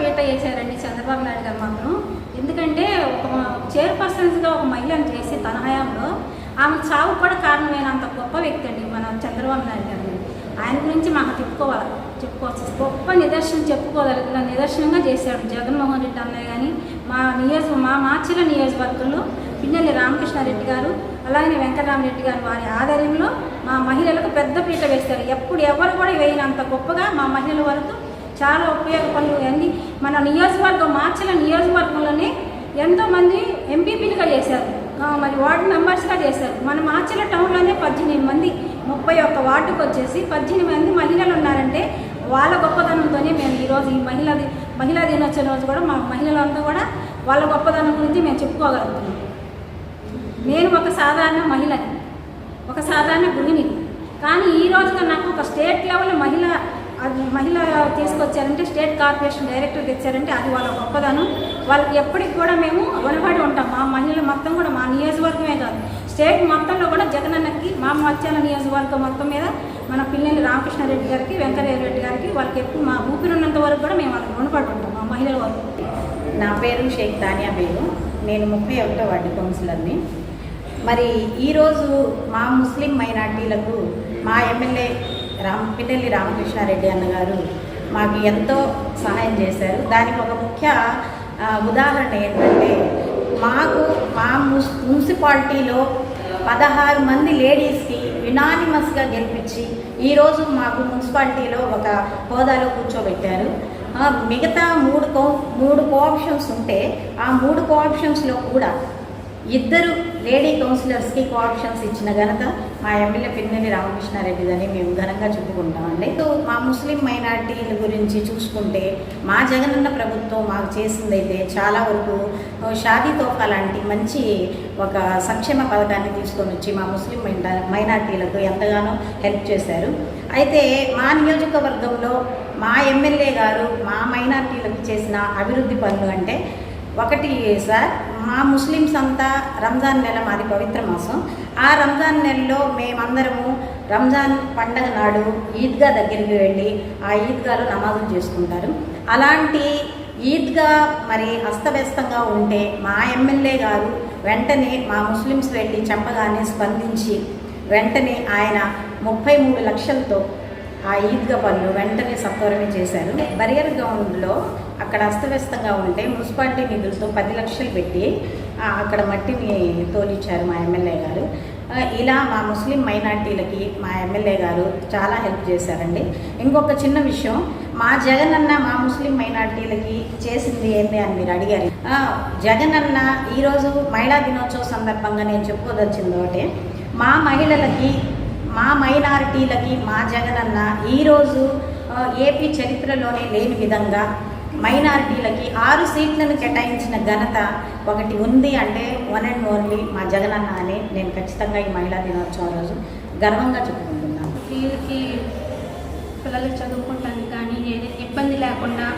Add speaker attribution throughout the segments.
Speaker 1: పీట వేసారండి చంద్రబాబు నాయుడు గారు మాత్రం. ఎందుకంటే ఒక చైర్పర్సన్స్గా ఒక మహిళను చేసి తన హయాంలో ఆమె చావు కూడా కారణమైనంత గొప్ప వ్యక్తి అండి మన చంద్రబాబు నాయుడు గారు. ఆయన గురించి మాకు చెప్పుకోవాలి చెప్పుకోవచ్చు. గొప్ప నిదర్శనం చెప్పుకోగలిగిన నిదర్శనంగా చేశాడు జగన్మోహన్ రెడ్డి అన్నయ్య కానీ మా నియోజక మా మార్చిల నియోజకవర్గంలో పిన్నెల్లి రామకృష్ణారెడ్డి గారు అలాగే వెంకటరామరెడ్డి గారు వారి ఆధ్వర్యంలో మా మహిళలకు పెద్ద పీట వేస్తారు ఎప్పుడు ఎవరు కూడా వేయనంత గొప్పగా మా మహిళల వరకు చాలా ఉపయోగపడి అన్ని మన నియోజకవర్గం మార్చిల నియోజకవర్గంలోనే ఎంతోమంది ఎంపీపీలుగా చేశారు. మరి వార్డు మెంబర్స్గా చేశారు. మన మార్చిల టౌన్లోనే పద్దెనిమిది మంది ముప్పై ఒక్క వార్డుకు వచ్చేసి పద్దెనిమిది మంది మహిళలు ఉన్నారంటే వాళ్ళ గొప్పతనంతోనే మేము ఈరోజు ఈ మహిళా మహిళా దినోత్సవం రోజు కూడా మా మహిళలంతా కూడా వాళ్ళ గొప్పతనం గురించి మేము చెప్పుకోగలుగుతున్నాం. నేను ఒక సాధారణ మహిళని ఒక సాధారణ గృహిణిని. కానీ ఈ రోజున నాకు ఒక స్టేట్ లెవెల్ మహిళ అది మహిళ తీసుకొచ్చారంటే స్టేట్ కార్పొరేషన్ డైరెక్టర్ తెచ్చారంటే అది వాళ్ళ గొప్పదనం. వాళ్ళకి ఎప్పటికి కూడా మేము రుణపడి ఉంటాం. మా మహిళలు మొత్తం కూడా మా నియోజకవర్గమే కాదు. స్టేట్ మొత్తంలో కూడా జగనన్నకి మా మత్స్యాల నియోజకవర్గం మొత్తం మీద మన పిల్లలు రామకృష్ణారెడ్డి గారికి వెంకటరెడ్డి గారికి వాళ్ళకి ఎప్పుడు మా ఊపిరి ఉన్నంత వరకు కూడా మేము వాళ్ళకి రుణపడి ఉంటాం మా మహిళల వరకు.
Speaker 2: నా పేరు షేక్ తానియా పేరు నేను ముప్పై ఒకటో వార్డు కౌన్సిలర్ని. మరి ఈరోజు మా ముస్లిం మైనార్టీలకు మా ఎమ్మెల్యే రామ్ పిన్నెల్లి రామకృష్ణారెడ్డి అన్నగారు మాకు ఎంతో సహాయం చేశారు. దానికి ఒక ముఖ్య ఉదాహరణ ఏంటంటే మాకు మా ముస్ మున్సిపాలిటీలో పదహారు మంది లేడీస్కి యునానిమస్గా గెలిపించి ఈరోజు మాకు మున్సిపాలిటీలో ఒక హోదాలో కూర్చోబెట్టారు. మిగతా మూడు కో మూడు కోఆప్షన్స్ ఉంటే ఆ మూడు కోఆప్షన్స్లో కూడా ఇద్దరు లేడీ కౌన్సిలర్స్కి కోఆప్షన్స్ ఇచ్చిన ఘనత మా ఎమ్మెల్యే పిన్నెల్లి రామకృష్ణారెడ్డిదని మేము ఘనంగా చెప్పుకుంటామండి. సో మా ముస్లిం మైనార్టీల గురించి చూసుకుంటే మా జగనన్న ప్రభుత్వం మాకు చేసిందైతే చాలా వరకు షాదీ తోఫా లాంటి మంచి ఒక సంక్షేమ పథకాన్ని తీసుకొని వచ్చి మా ముస్లిం మైనార్టీలకు ఎంతగానో హెల్ప్ చేశారు. అయితే మా నియోజకవర్గంలో మా ఎమ్మెల్యే గారు మా మైనార్టీలకు చేసిన అభివృద్ధి పనులు అంటే ఒకటి సార్ మా ముస్లిమ్స్ అంతా రంజాన్ నెల మాది పవిత్ర మాసం. ఆ రంజాన్ నెలలో మేమందరము రంజాన్ పండగ నాడు ఈద్గా దగ్గరికి వెళ్ళి ఆ ఈద్గాలో నమాజులు చేసుకుంటారు. అలాంటి ఈద్గా మరి అస్తవ్యస్తంగా ఉంటే మా ఎమ్మెల్యే గారు వెంటనే మా ముస్లిమ్స్ వెళ్ళి చెప్పగానే స్పందించి వెంటనే ఆయన ముప్పై మూడు లక్షలతో ఆ ఈద్గా పనులు వెంటనే సత్వరమే చేశారు. బరియర్ గ్రౌండ్లో అక్కడ అస్తవ్యస్తంగా ఉంటే మున్సిపాలిటీ నిధులతో పది లక్షలు పెట్టి అక్కడ మట్టిని తోలిచ్చారు మా ఎమ్మెల్యే గారు. ఇలా మా ముస్లిం మైనార్టీలకి మా ఎమ్మెల్యే గారు చాలా హెల్ప్ చేశారండి. ఇంకొక చిన్న విషయం మా జగన్ అన్న మా ముస్లిం మైనార్టీలకి చేసింది ఏంటి అని మీరు అడిగారు. జగన్ అన్న ఈరోజు మహిళా దినోత్సవం సందర్భంగా నేను చెప్పుకోదలిచింది ఒకటి మా మహిళలకి మా మైనారిటీలకి మా జగనన్న ఈరోజు ఏపీ చరిత్రలోనే లేని విధంగా మైనారిటీలకి ఆరు సీట్లను కేటాయించిన ఘనత ఒకటి ఉంది అంటే వన్ అండ్ ఓన్లీ మా జగనన్న అని నేను ఖచ్చితంగా ఈ మహిళా దినోత్సవం రోజు గర్వంగా చెప్పుకుంటున్నాను.
Speaker 3: వీళ్ళకి పిల్లలు చదువుకుంటానికి కానీ ఏదైనా ఇబ్బంది లేకుండా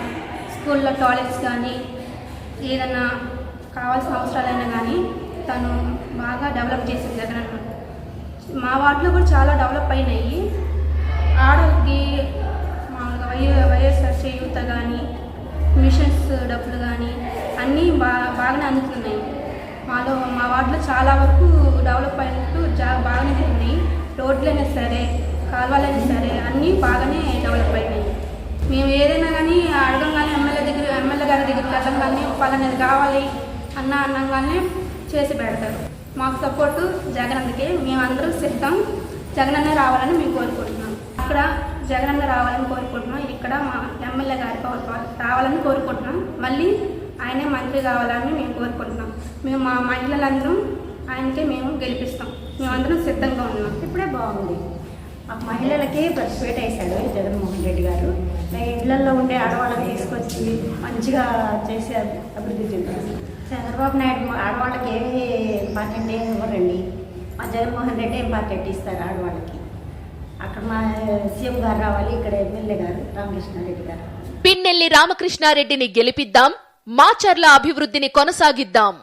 Speaker 3: స్కూల్లో టాయిలెట్స్ కానీ ఏదైనా కావాల్సిన అవసరాలైనా కానీ తను బాగా డెవలప్ చేసింది జగనన్న. మా వార్డులో కూడా చాలా డెవలప్ అయినాయి. ఆడవాళ్ళకి మామూలుగా వై వైఎస్ఆర్ చేయూత కానీ మిషన్స్ డబ్బులు కానీ అన్నీ బా బాగానే అందుతున్నాయి. మాలో మా వార్డులో చాలా వరకు డెవలప్ అయినట్టు జా బాగానే జరిగినాయి. రోడ్లైనా సరే కాలువలైనా సరే అన్నీ బాగానే డెవలప్ అయినాయి. మేము ఏదైనా కానీ అడగంగానే ఎమ్మెల్యే దగ్గర ఎమ్మెల్యే గారి దగ్గరికి వెళ్ళంగానే పలానది కావాలి అన్న అన్నంగానే చేసి పెడతారు. మాకు సపోర్టు జగనన్నకే మేమందరం సిద్ధం జగనన్న రావాలని మేము కోరుకుంటున్నాం. అక్కడ జగనన్న రావాలని కోరుకుంటున్నాం. ఇక్కడ మా ఎమ్మెల్యే గారి రావాలని కోరుకుంటున్నాం. మళ్ళీ ఆయనే మంత్రి కావాలని మేము కోరుకుంటున్నాం. మేము మా మహిళలందరం ఆయనకే మేము గెలిపిస్తాం. మేమందరం సిద్ధంగా ఉన్నాం.
Speaker 2: ఇప్పుడే బాగుంది. ఆ మహిళలకే పసిపేట వేశాడు జగన్మోహన్ రెడ్డి గారు. ఇళ్ళలో ఉండే ఆడవాళ్ళని తీసుకొచ్చి మంచిగా చేసి అభివృద్ధి చెందారు. చంద్రబాబు నాయుడు ఆడవాళ్ళకి ఏమి ఇంపార్టెంట్ ఏమి ఇవ్వరండి? మా జగన్మోహన్ రెడ్డి ఇంపార్టెంట్ ఇస్తారు ఆడవాళ్ళకి? అక్కడ మా సీఎం గారు రావాలి ఇక్కడ ఎమ్మెల్యే గారు రామకృష్ణారెడ్డి గారు.
Speaker 4: పిన్నెల్లి రామకృష్ణారెడ్డిని గెలిపిద్దాం మాచర్ల అభివృద్ధిని కొనసాగిద్దాం.